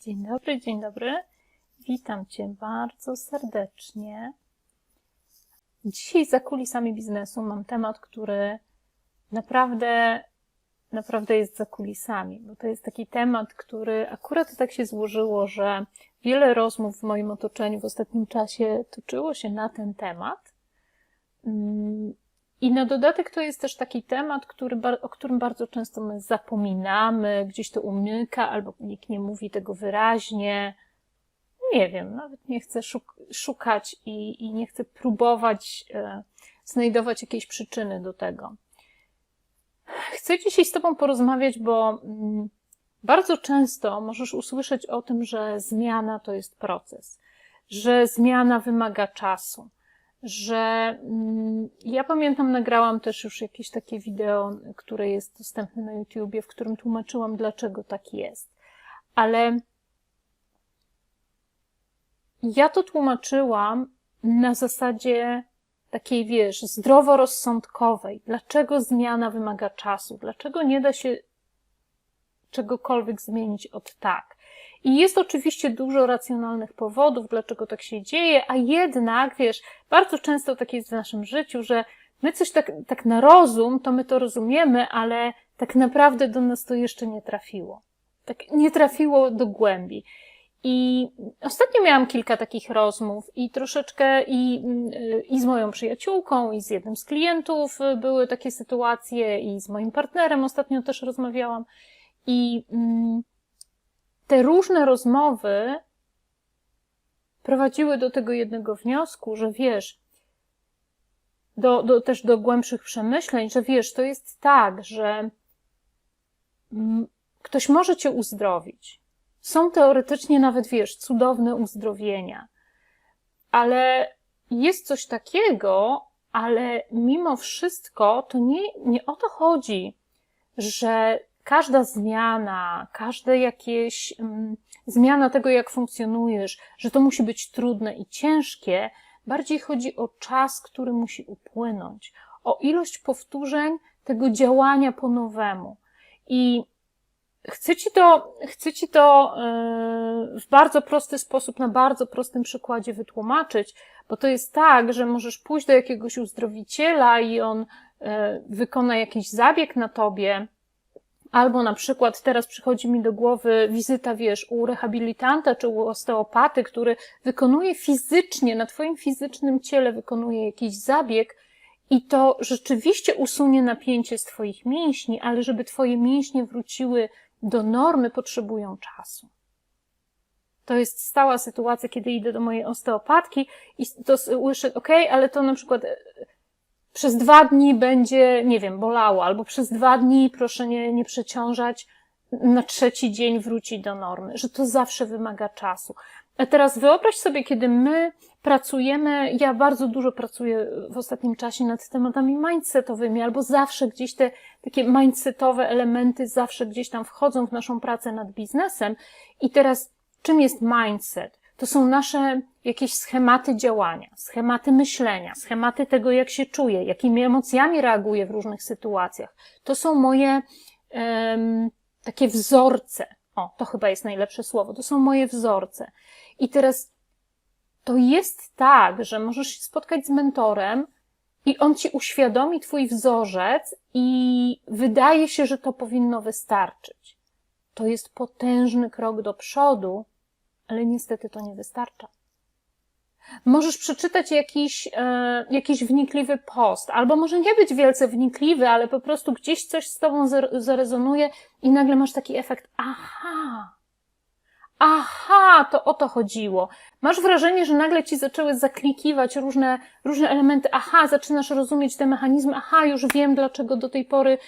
Dzień dobry, dzień dobry. Witam Cię bardzo serdecznie. Dzisiaj za kulisami biznesu mam temat, który naprawdę, naprawdę jest za kulisami, bo to jest taki temat, który akurat tak się złożyło, że wiele rozmów w moim otoczeniu w ostatnim czasie toczyło się na ten temat. I na dodatek to jest też taki temat, który, o którym bardzo często my zapominamy, gdzieś to umyka, albo nikt nie mówi tego wyraźnie. Nie wiem, nawet nie chcę szuk szukać i, i nie chcę próbować e, znajdować jakiejś przyczyny do tego. Chcę dzisiaj z Tobą porozmawiać, bo mm, bardzo często możesz usłyszeć o tym, że zmiana to jest proces, że zmiana wymaga czasu że mm, ja pamiętam, nagrałam też już jakieś takie wideo, które jest dostępne na YouTubie, w którym tłumaczyłam, dlaczego tak jest. Ale ja to tłumaczyłam na zasadzie takiej, wiesz, zdroworozsądkowej. Dlaczego zmiana wymaga czasu? Dlaczego nie da się czegokolwiek zmienić od tak? I jest oczywiście dużo racjonalnych powodów, dlaczego tak się dzieje, a jednak, wiesz, bardzo często tak jest w naszym życiu, że my coś tak, tak na rozum, to my to rozumiemy, ale tak naprawdę do nas to jeszcze nie trafiło. Tak nie trafiło do głębi. I ostatnio miałam kilka takich rozmów i troszeczkę i, i z moją przyjaciółką, i z jednym z klientów były takie sytuacje, i z moim partnerem ostatnio też rozmawiałam. I mm, te różne rozmowy prowadziły do tego jednego wniosku, że wiesz, do, do, też do głębszych przemyśleń, że wiesz, to jest tak, że ktoś może cię uzdrowić. Są teoretycznie nawet, wiesz, cudowne uzdrowienia, ale jest coś takiego, ale mimo wszystko to nie, nie o to chodzi, że każda zmiana, każda jakieś um, zmiana tego, jak funkcjonujesz, że to musi być trudne i ciężkie, bardziej chodzi o czas, który musi upłynąć, o ilość powtórzeń tego działania po nowemu. I chcę ci to, chcę ci to yy, w bardzo prosty sposób, na bardzo prostym przykładzie wytłumaczyć, bo to jest tak, że możesz pójść do jakiegoś uzdrowiciela i on yy, wykona jakiś zabieg na tobie, Albo na przykład teraz przychodzi mi do głowy wizyta, wiesz, u rehabilitanta czy u osteopaty, który wykonuje fizycznie, na twoim fizycznym ciele wykonuje jakiś zabieg i to rzeczywiście usunie napięcie z twoich mięśni, ale żeby twoje mięśnie wróciły do normy, potrzebują czasu. To jest stała sytuacja, kiedy idę do mojej osteopatki i to słyszę, ok, ale to na przykład przez dwa dni będzie, nie wiem, bolało, albo przez dwa dni proszę nie, nie przeciążać, na trzeci dzień wróci do normy, że to zawsze wymaga czasu. A teraz wyobraź sobie, kiedy my pracujemy, ja bardzo dużo pracuję w ostatnim czasie nad tematami mindsetowymi, albo zawsze gdzieś te takie mindsetowe elementy zawsze gdzieś tam wchodzą w naszą pracę nad biznesem. I teraz, czym jest mindset? To są nasze jakieś schematy działania, schematy myślenia, schematy tego, jak się czuję, jakimi emocjami reaguję w różnych sytuacjach. To są moje um, takie wzorce. O, to chyba jest najlepsze słowo. To są moje wzorce. I teraz to jest tak, że możesz się spotkać z mentorem i on ci uświadomi twój wzorzec i wydaje się, że to powinno wystarczyć. To jest potężny krok do przodu, ale niestety to nie wystarcza. Możesz przeczytać jakiś, e, jakiś wnikliwy post, albo może nie być wielce wnikliwy, ale po prostu gdzieś coś z tobą zarezonuje i nagle masz taki efekt, aha, aha, to o to chodziło. Masz wrażenie, że nagle ci zaczęły zaklikiwać różne, różne elementy, aha, zaczynasz rozumieć te mechanizmy, aha, już wiem, dlaczego do tej pory,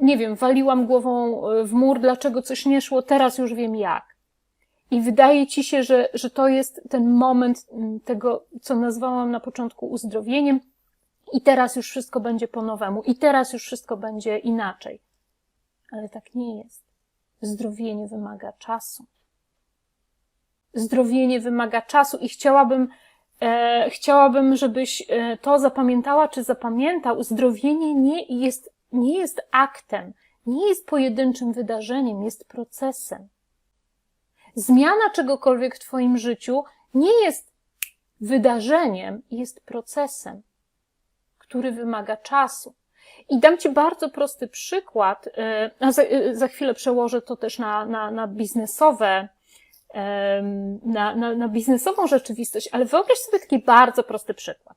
nie wiem, waliłam głową e, w mur, dlaczego coś nie szło, teraz już wiem jak. I wydaje ci się, że, że to jest ten moment mm, tego, co nazwałam na początku uzdrowieniem, i teraz już wszystko będzie po nowemu, i teraz już wszystko będzie inaczej. Ale tak nie jest. Zdrowienie wymaga czasu. Zdrowienie wymaga czasu i chciałabym, e, chciałabym, żebyś e, to zapamiętała czy zapamiętał. Zdrowienie nie jest, nie jest aktem, nie jest pojedynczym wydarzeniem, jest procesem. Zmiana czegokolwiek w Twoim życiu nie jest wydarzeniem, jest procesem, który wymaga czasu. I dam Ci bardzo prosty przykład, e, a za, e, za chwilę przełożę to też na, na, na biznesowe, na, na, na biznesową rzeczywistość, ale wyobraź sobie taki bardzo prosty przykład.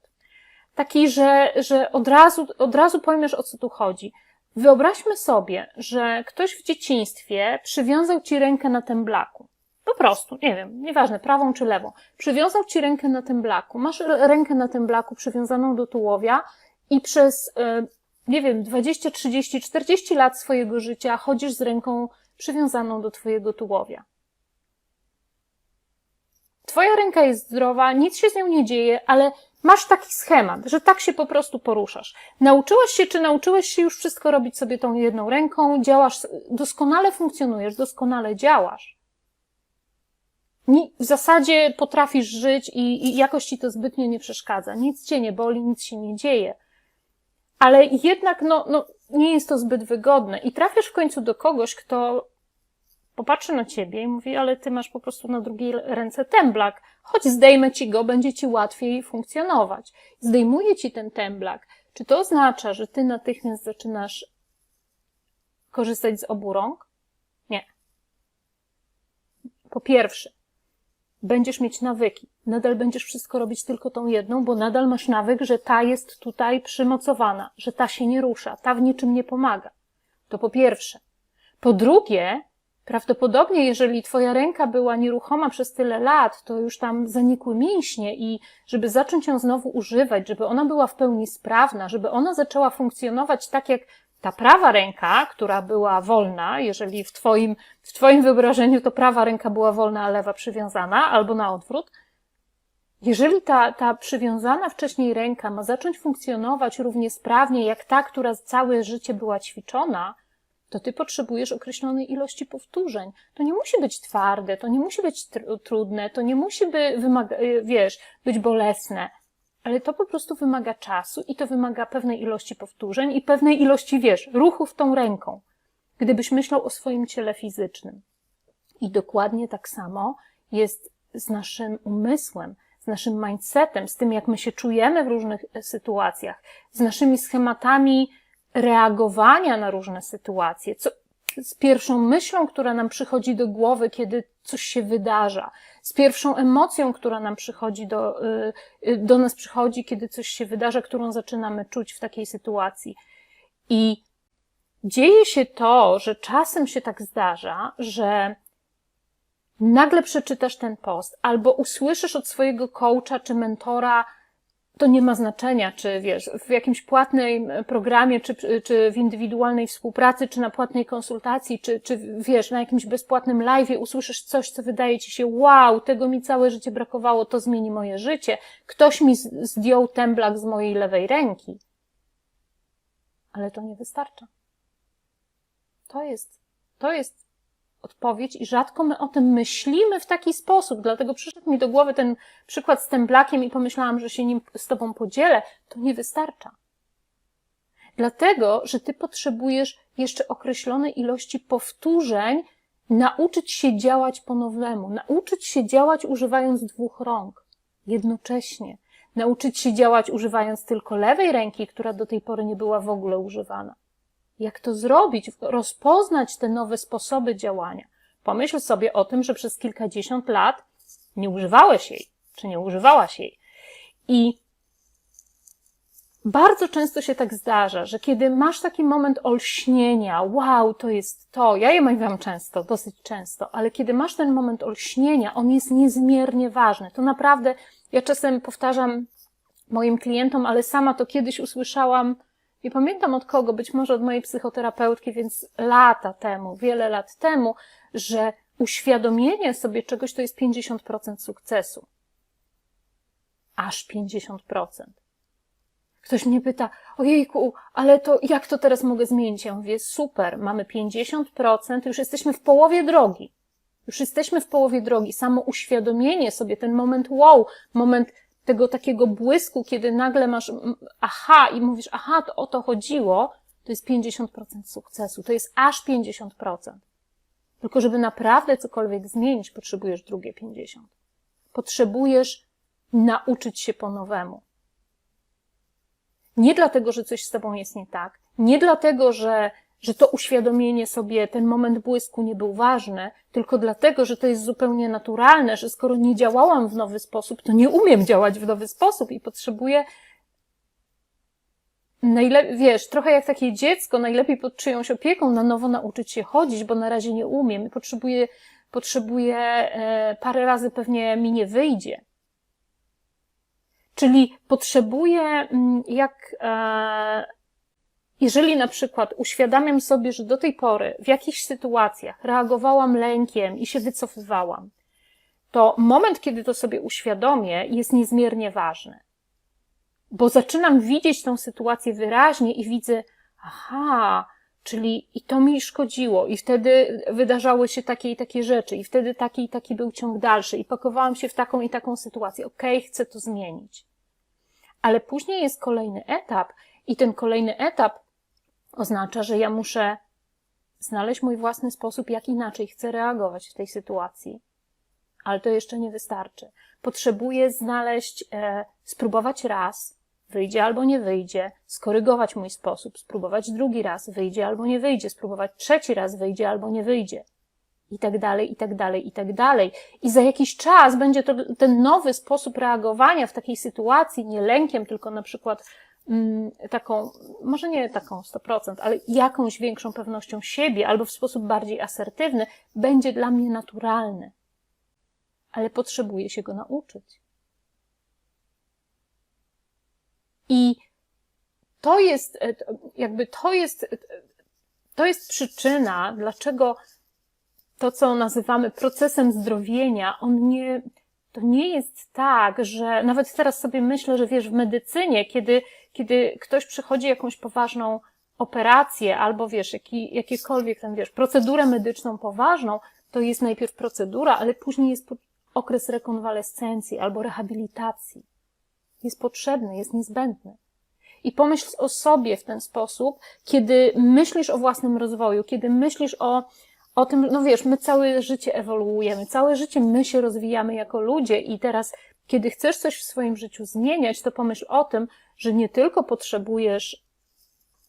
Taki, że, że od razu, od razu pojmiesz, o co tu chodzi. Wyobraźmy sobie, że ktoś w dzieciństwie przywiązał ci rękę na temblaku. Po prostu, nie wiem, nieważne, prawą czy lewą. Przywiązał ci rękę na temblaku. Masz rękę na temblaku przywiązaną do tułowia i przez, e, nie wiem, 20, 30, 40 lat swojego życia chodzisz z ręką przywiązaną do twojego tułowia. Twoja ręka jest zdrowa, nic się z nią nie dzieje, ale masz taki schemat, że tak się po prostu poruszasz. Nauczyłeś się, czy nauczyłeś się już wszystko robić sobie tą jedną ręką, działasz, doskonale funkcjonujesz, doskonale działasz. W zasadzie potrafisz żyć i, i jakoś ci to zbytnio nie przeszkadza. Nic cię nie boli, nic się nie dzieje. Ale jednak, no, no, nie jest to zbyt wygodne. I trafiasz w końcu do kogoś, kto popatrzy na ciebie i mówi, ale ty masz po prostu na drugiej ręce temblak, choć zdejmę ci go, będzie ci łatwiej funkcjonować. Zdejmuje ci ten temblak. Czy to oznacza, że ty natychmiast zaczynasz korzystać z obu rąk? Nie. Po pierwsze, będziesz mieć nawyki. Nadal będziesz wszystko robić tylko tą jedną, bo nadal masz nawyk, że ta jest tutaj przymocowana, że ta się nie rusza, ta w niczym nie pomaga. To po pierwsze. Po drugie, Prawdopodobnie, jeżeli twoja ręka była nieruchoma przez tyle lat, to już tam zanikły mięśnie i żeby zacząć ją znowu używać, żeby ona była w pełni sprawna, żeby ona zaczęła funkcjonować tak jak ta prawa ręka, która była wolna, jeżeli w twoim, w twoim wyobrażeniu to prawa ręka była wolna, a lewa przywiązana, albo na odwrót, jeżeli ta, ta przywiązana wcześniej ręka ma zacząć funkcjonować równie sprawnie jak ta, która całe życie była ćwiczona, to ty potrzebujesz określonej ilości powtórzeń. To nie musi być twarde, to nie musi być tr trudne, to nie musi by y, wiesz, być bolesne, ale to po prostu wymaga czasu i to wymaga pewnej ilości powtórzeń i pewnej ilości, wiesz, ruchów tą ręką. Gdybyś myślał o swoim ciele fizycznym. I dokładnie tak samo jest z naszym umysłem, z naszym mindsetem, z tym, jak my się czujemy w różnych e, sytuacjach, z naszymi schematami reagowania na różne sytuacje, co, z pierwszą myślą, która nam przychodzi do głowy, kiedy coś się wydarza, z pierwszą emocją, która nam przychodzi do, y, y, do nas przychodzi, kiedy coś się wydarza, którą zaczynamy czuć w takiej sytuacji. I dzieje się to, że czasem się tak zdarza, że nagle przeczytasz ten post albo usłyszysz od swojego coacha czy mentora to nie ma znaczenia, czy wiesz, w jakimś płatnym programie, czy, czy w indywidualnej współpracy, czy na płatnej konsultacji, czy, czy wiesz, na jakimś bezpłatnym live usłyszysz coś, co wydaje ci się, wow, tego mi całe życie brakowało, to zmieni moje życie. Ktoś mi zdjął temblak z mojej lewej ręki. Ale to nie wystarcza. To jest, to jest odpowiedź i rzadko my o tym myślimy w taki sposób. Dlatego przyszedł mi do głowy ten przykład z temblakiem i pomyślałam, że się nim z tobą podzielę. To nie wystarcza. Dlatego, że ty potrzebujesz jeszcze określonej ilości powtórzeń, nauczyć się działać po nowemu, nauczyć się działać używając dwóch rąk jednocześnie, nauczyć się działać używając tylko lewej ręki, która do tej pory nie była w ogóle używana. Jak to zrobić? Rozpoznać te nowe sposoby działania. Pomyśl sobie o tym, że przez kilkadziesiąt lat nie używałeś jej, czy nie używałaś jej. I bardzo często się tak zdarza, że kiedy masz taki moment olśnienia, wow, to jest to, ja je mam często, dosyć często, ale kiedy masz ten moment olśnienia, on jest niezmiernie ważny. To naprawdę, ja czasem powtarzam moim klientom, ale sama to kiedyś usłyszałam nie pamiętam od kogo, być może od mojej psychoterapeutki, więc lata temu, wiele lat temu, że uświadomienie sobie czegoś to jest 50% sukcesu. Aż 50%. Ktoś mnie pyta, ojejku, ale to jak to teraz mogę zmienić? Ja mówię, super, mamy 50%, już jesteśmy w połowie drogi. Już jesteśmy w połowie drogi. Samo uświadomienie sobie, ten moment wow, moment tego takiego błysku, kiedy nagle masz aha i mówisz, aha, to o to chodziło, to jest 50% sukcesu. To jest aż 50%. Tylko żeby naprawdę cokolwiek zmienić, potrzebujesz drugie 50. Potrzebujesz nauczyć się po nowemu. Nie dlatego, że coś z tobą jest nie tak, nie dlatego, że, że to uświadomienie sobie, ten moment błysku nie był ważny, tylko dlatego, że to jest zupełnie naturalne, że skoro nie działałam w nowy sposób, to nie umiem działać w nowy sposób i potrzebuję wiesz, trochę jak takie dziecko, najlepiej pod czyjąś opieką na nowo nauczyć się chodzić, bo na razie nie umiem i potrzebuję, potrzebuję, e, parę razy pewnie mi nie wyjdzie. Czyli potrzebuję, mm, jak, e, jeżeli na przykład uświadamiam sobie, że do tej pory w jakichś sytuacjach reagowałam lękiem i się wycofywałam, to moment, kiedy to sobie uświadomię, jest niezmiernie ważny. Bo zaczynam widzieć tą sytuację wyraźnie i widzę, aha, czyli i to mi szkodziło, i wtedy wydarzały się takie i takie rzeczy, i wtedy taki i taki był ciąg dalszy, i pakowałam się w taką i taką sytuację. Okej, okay, chcę to zmienić. Ale później jest kolejny etap, i ten kolejny etap oznacza, że ja muszę znaleźć mój własny sposób, jak inaczej chcę reagować w tej sytuacji. Ale to jeszcze nie wystarczy. Potrzebuję znaleźć, e, spróbować raz, wyjdzie albo nie wyjdzie, skorygować mój sposób, spróbować drugi raz, wyjdzie albo nie wyjdzie, spróbować trzeci raz, wyjdzie albo nie wyjdzie. I tak dalej, i tak dalej, i tak dalej. I za jakiś czas będzie to ten nowy sposób reagowania w takiej sytuacji, nie lękiem, tylko na przykład taką, może nie taką 100%, ale jakąś większą pewnością siebie, albo w sposób bardziej asertywny, będzie dla mnie naturalny. Ale potrzebuję się go nauczyć. I to jest, e, jakby to jest, e, to jest przyczyna, dlaczego to, co nazywamy procesem zdrowienia, on nie, to nie jest tak, że nawet teraz sobie myślę, że wiesz, w medycynie, kiedy, kiedy ktoś przychodzi jakąś poważną operację albo wiesz, jaki, jakiekolwiek tam wiesz, procedurę medyczną poważną, to jest najpierw procedura, ale później jest okres rekonwalescencji albo rehabilitacji jest potrzebny, jest niezbędny. I pomyśl o sobie w ten sposób, kiedy myślisz o własnym rozwoju, kiedy myślisz o, o tym, no wiesz, my całe życie ewoluujemy, całe życie my się rozwijamy jako ludzie i teraz, kiedy chcesz coś w swoim życiu zmieniać, to pomyśl o tym, że nie tylko potrzebujesz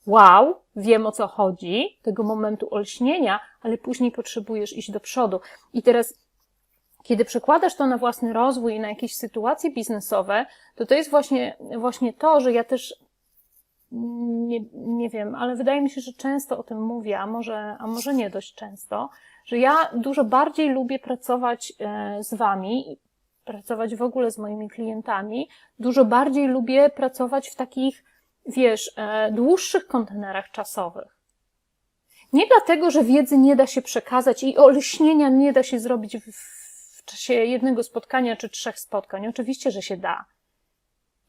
wow, wiem o co chodzi, tego momentu olśnienia, ale później potrzebujesz iść do przodu. I teraz kiedy przekładasz to na własny rozwój i na jakieś sytuacje biznesowe, to to jest właśnie, właśnie to, że ja też nie, nie wiem, ale wydaje mi się, że często o tym mówię, a może, a może nie dość często, że ja dużo bardziej lubię pracować e, z Wami, pracować w ogóle z moimi klientami, dużo bardziej lubię pracować w takich, wiesz, e, dłuższych kontenerach czasowych. Nie dlatego, że wiedzy nie da się przekazać i olśnienia nie da się zrobić w czasie jednego spotkania czy trzech spotkań. Oczywiście, że się da.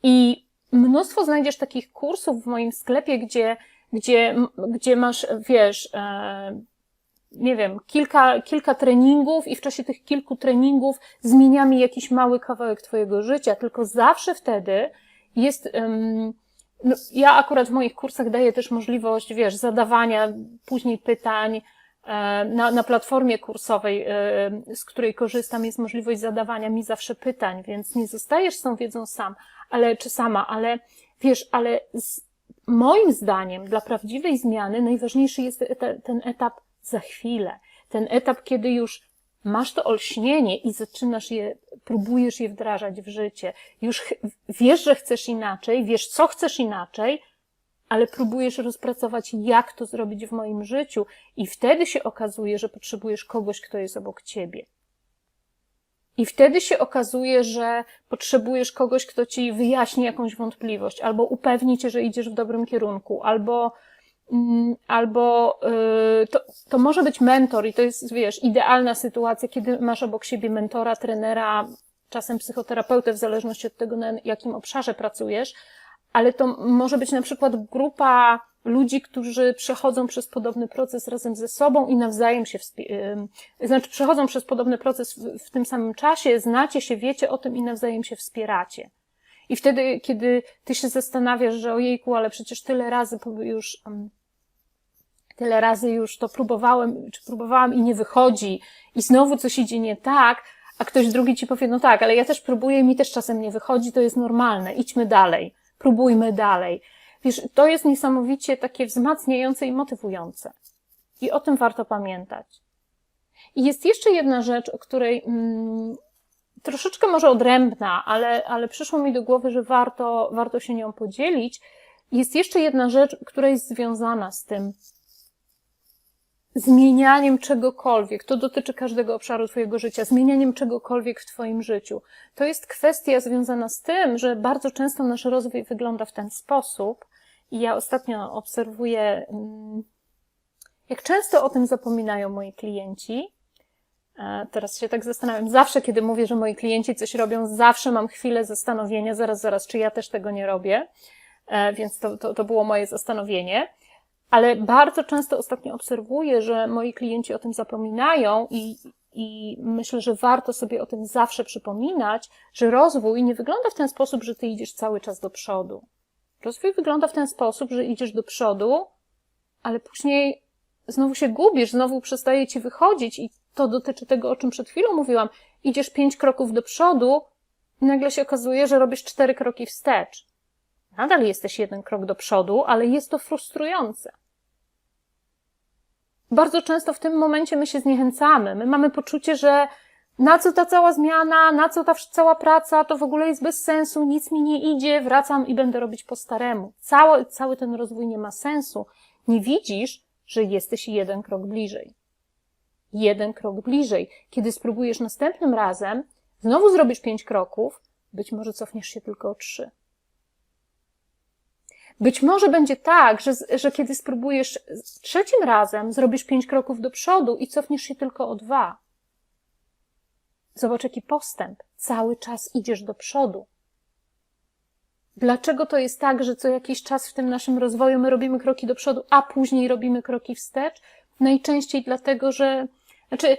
I mnóstwo znajdziesz takich kursów w moim sklepie, gdzie, gdzie, gdzie masz, wiesz, e, nie wiem, kilka, kilka treningów i w czasie tych kilku treningów zmieniamy jakiś mały kawałek Twojego życia, tylko zawsze wtedy jest, um, no, ja akurat w moich kursach daję też możliwość, wiesz, zadawania później pytań, E, na, na platformie kursowej, e, z której korzystam, jest możliwość zadawania mi zawsze pytań, więc nie zostajesz z tą wiedzą sam, ale, czy sama, ale wiesz, ale z, moim zdaniem dla prawdziwej zmiany najważniejszy jest ten etap za chwilę. Ten etap, kiedy już masz to olśnienie i zaczynasz je, próbujesz je wdrażać w życie. Już wiesz, że chcesz inaczej, wiesz, co chcesz inaczej, ale próbujesz rozpracować, jak to zrobić w moim życiu, i wtedy się okazuje, że potrzebujesz kogoś, kto jest obok ciebie. I wtedy się okazuje, że potrzebujesz kogoś, kto ci wyjaśni jakąś wątpliwość, albo upewni cię, że idziesz w dobrym kierunku, albo, albo yy, to, to może być mentor, i to jest, wiesz, idealna sytuacja, kiedy masz obok siebie mentora, trenera, czasem psychoterapeutę, w zależności od tego, na jakim obszarze pracujesz, ale to może być na przykład grupa ludzi, którzy przechodzą przez podobny proces razem ze sobą i nawzajem się, znaczy przechodzą przez podobny proces w, w tym samym czasie, znacie się, wiecie o tym i nawzajem się wspieracie. I wtedy, kiedy ty się zastanawiasz, że ojejku, ale przecież tyle razy już tyle razy już to próbowałem, czy próbowałam i nie wychodzi, i znowu coś idzie nie tak, a ktoś drugi ci powie, no tak, ale ja też próbuję mi też czasem nie wychodzi, to jest normalne, idźmy dalej, próbujmy dalej. Wiesz, to jest niesamowicie takie wzmacniające i motywujące. I o tym warto pamiętać. I jest jeszcze jedna rzecz, o której mm, troszeczkę może odrębna, ale, ale przyszło mi do głowy, że warto, warto się nią podzielić. Jest jeszcze jedna rzecz, która jest związana z tym zmienianiem czegokolwiek. To dotyczy każdego obszaru Twojego życia, zmienianiem czegokolwiek w Twoim życiu. To jest kwestia związana z tym, że bardzo często nasz rozwój wygląda w ten sposób. I ja ostatnio obserwuję, mm, jak często o tym zapominają moi klienci. Teraz się tak zastanawiam. Zawsze, kiedy mówię, że moi klienci coś robią, zawsze mam chwilę zastanowienia, zaraz, zaraz, czy ja też tego nie robię. E, Więc to, to, to było moje zastanowienie. Ale bardzo często ostatnio obserwuję, że moi klienci o tym zapominają i, i myślę, że warto sobie o tym zawsze przypominać, że rozwój nie wygląda w ten sposób, że ty idziesz cały czas do przodu. Rozwój wygląda w ten sposób, że idziesz do przodu, ale później znowu się gubisz, znowu przestaje ci wychodzić i to dotyczy tego, o czym przed chwilą mówiłam. Idziesz pięć kroków do przodu i nagle się okazuje, że robisz cztery kroki wstecz. Nadal jesteś jeden krok do przodu, ale jest to frustrujące. Bardzo często w tym momencie my się zniechęcamy. My mamy poczucie, że na co ta cała zmiana, na co ta cała praca, to w ogóle jest bez sensu, nic mi nie idzie, wracam i będę robić po staremu. Cały, cały ten rozwój nie ma sensu. Nie widzisz, że jesteś jeden krok bliżej. Jeden krok bliżej. Kiedy spróbujesz następnym razem, znowu zrobisz pięć kroków, być może cofniesz się tylko o trzy. Być może będzie tak, że, że kiedy spróbujesz trzecim razem, zrobisz pięć kroków do przodu i cofniesz się tylko o dwa. Zobacz, jaki postęp. Cały czas idziesz do przodu. Dlaczego to jest tak, że co jakiś czas w tym naszym rozwoju my robimy kroki do przodu, a później robimy kroki wstecz? Najczęściej dlatego, że, znaczy,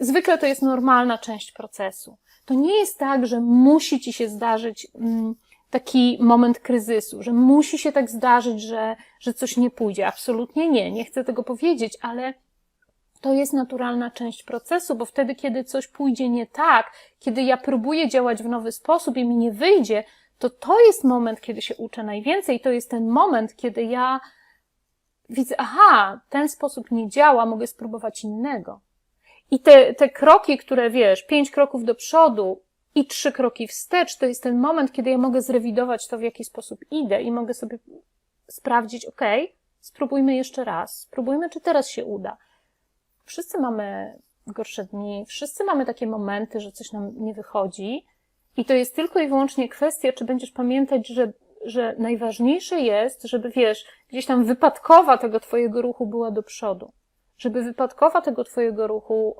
zwykle to jest normalna część procesu. To nie jest tak, że musi ci się zdarzyć mm, taki moment kryzysu, że musi się tak zdarzyć, że, że coś nie pójdzie. Absolutnie nie, nie chcę tego powiedzieć, ale to jest naturalna część procesu, bo wtedy, kiedy coś pójdzie nie tak, kiedy ja próbuję działać w nowy sposób i mi nie wyjdzie, to to jest moment, kiedy się uczę najwięcej. To jest ten moment, kiedy ja widzę, aha, ten sposób nie działa, mogę spróbować innego. I te, te kroki, które wiesz, pięć kroków do przodu i trzy kroki wstecz, to jest ten moment, kiedy ja mogę zrewidować to, w jaki sposób idę i mogę sobie sprawdzić, ok, spróbujmy jeszcze raz, spróbujmy, czy teraz się uda. Wszyscy mamy gorsze dni, wszyscy mamy takie momenty, że coś nam nie wychodzi i to jest tylko i wyłącznie kwestia, czy będziesz pamiętać, że, że najważniejsze jest, żeby wiesz, gdzieś tam wypadkowa tego twojego ruchu była do przodu. Żeby wypadkowa tego twojego ruchu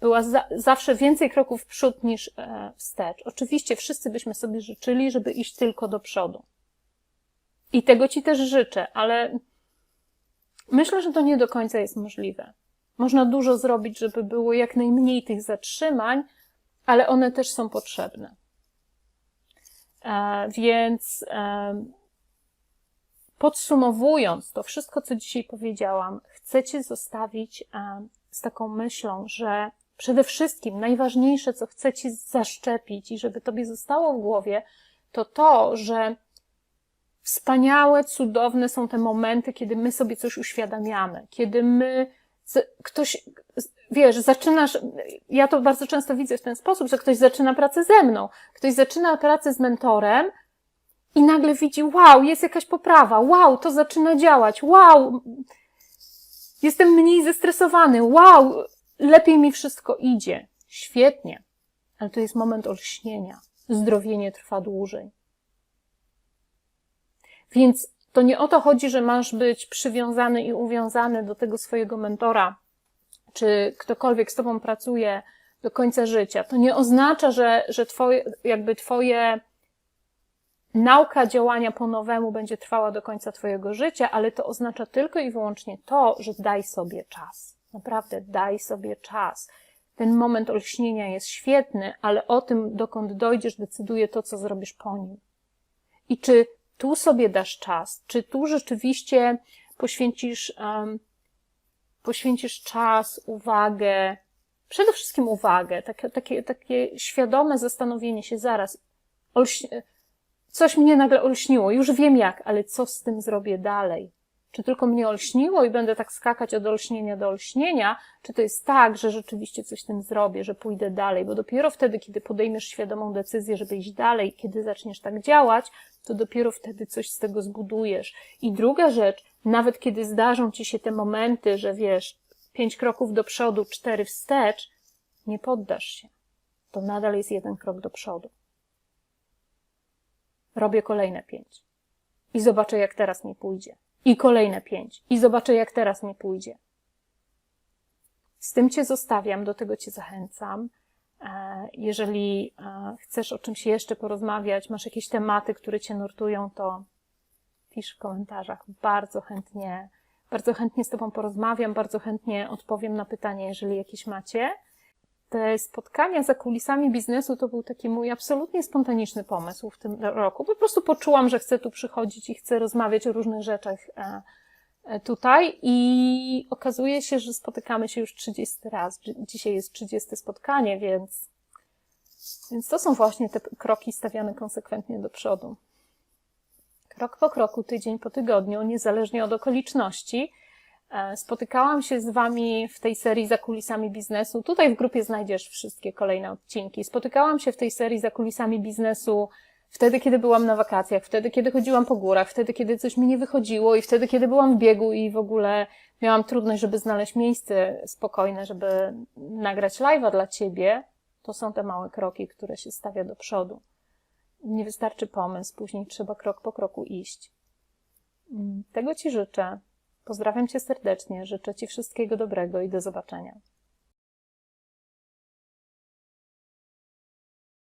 była za, zawsze więcej kroków w przód niż e, wstecz. Oczywiście wszyscy byśmy sobie życzyli, żeby iść tylko do przodu. I tego ci też życzę, ale myślę, że to nie do końca jest możliwe. Można dużo zrobić, żeby było jak najmniej tych zatrzymań, ale one też są potrzebne. E, więc e, podsumowując to wszystko, co dzisiaj powiedziałam, chcę zostawić e, z taką myślą, że przede wszystkim najważniejsze, co chcę Ci zaszczepić i żeby Tobie zostało w głowie, to to, że wspaniałe, cudowne są te momenty, kiedy my sobie coś uświadamiamy, kiedy my ktoś, wiesz, zaczynasz, ja to bardzo często widzę w ten sposób, że ktoś zaczyna pracę ze mną, ktoś zaczyna pracę z mentorem i nagle widzi, wow, jest jakaś poprawa, wow, to zaczyna działać, wow, jestem mniej zestresowany, wow, lepiej mi wszystko idzie. Świetnie. Ale to jest moment olśnienia. Zdrowienie trwa dłużej. Więc to nie o to chodzi, że masz być przywiązany i uwiązany do tego swojego mentora, czy ktokolwiek z tobą pracuje do końca życia. To nie oznacza, że, że twoje, jakby twoje nauka działania po nowemu będzie trwała do końca twojego życia, ale to oznacza tylko i wyłącznie to, że daj sobie czas. Naprawdę daj sobie czas. Ten moment olśnienia jest świetny, ale o tym, dokąd dojdziesz, decyduje to, co zrobisz po nim. I czy tu sobie dasz czas, czy tu rzeczywiście poświęcisz um, poświęcisz czas, uwagę, przede wszystkim uwagę, takie, takie, takie świadome zastanowienie się zaraz, olś... coś mnie nagle olśniło, już wiem jak, ale co z tym zrobię dalej? Czy tylko mnie olśniło i będę tak skakać od olśnienia do olśnienia, czy to jest tak, że rzeczywiście coś z tym zrobię, że pójdę dalej, bo dopiero wtedy, kiedy podejmiesz świadomą decyzję, żeby iść dalej, kiedy zaczniesz tak działać, to dopiero wtedy coś z tego zbudujesz. I druga rzecz, nawet kiedy zdarzą ci się te momenty, że wiesz, pięć kroków do przodu, cztery wstecz, nie poddasz się. To nadal jest jeden krok do przodu. Robię kolejne pięć. I zobaczę, jak teraz mi pójdzie. I kolejne pięć. I zobaczę, jak teraz mi pójdzie. Z tym Cię zostawiam, do tego Cię zachęcam. E, jeżeli e, chcesz o czymś jeszcze porozmawiać, masz jakieś tematy, które Cię nurtują, to pisz w komentarzach. Bardzo chętnie, bardzo chętnie z Tobą porozmawiam, bardzo chętnie odpowiem na pytanie, jeżeli jakieś macie. Te spotkania za kulisami biznesu to był taki mój absolutnie spontaniczny pomysł w tym roku. Po prostu poczułam, że chcę tu przychodzić i chcę rozmawiać o różnych rzeczach e, e, tutaj i okazuje się, że spotykamy się już 30 raz. Dzisiaj jest 30 spotkanie, więc, więc to są właśnie te kroki stawiane konsekwentnie do przodu. Krok po kroku, tydzień po tygodniu, niezależnie od okoliczności, spotykałam się z Wami w tej serii za kulisami biznesu. Tutaj w grupie znajdziesz wszystkie kolejne odcinki. Spotykałam się w tej serii za kulisami biznesu wtedy, kiedy byłam na wakacjach, wtedy, kiedy chodziłam po górach, wtedy, kiedy coś mi nie wychodziło i wtedy, kiedy byłam w biegu i w ogóle miałam trudność, żeby znaleźć miejsce spokojne, żeby nagrać live'a dla Ciebie. To są te małe kroki, które się stawia do przodu. Nie wystarczy pomysł, później trzeba krok po kroku iść. Mm, tego Ci życzę. Pozdrawiam Cię serdecznie, życzę Ci wszystkiego dobrego i do zobaczenia.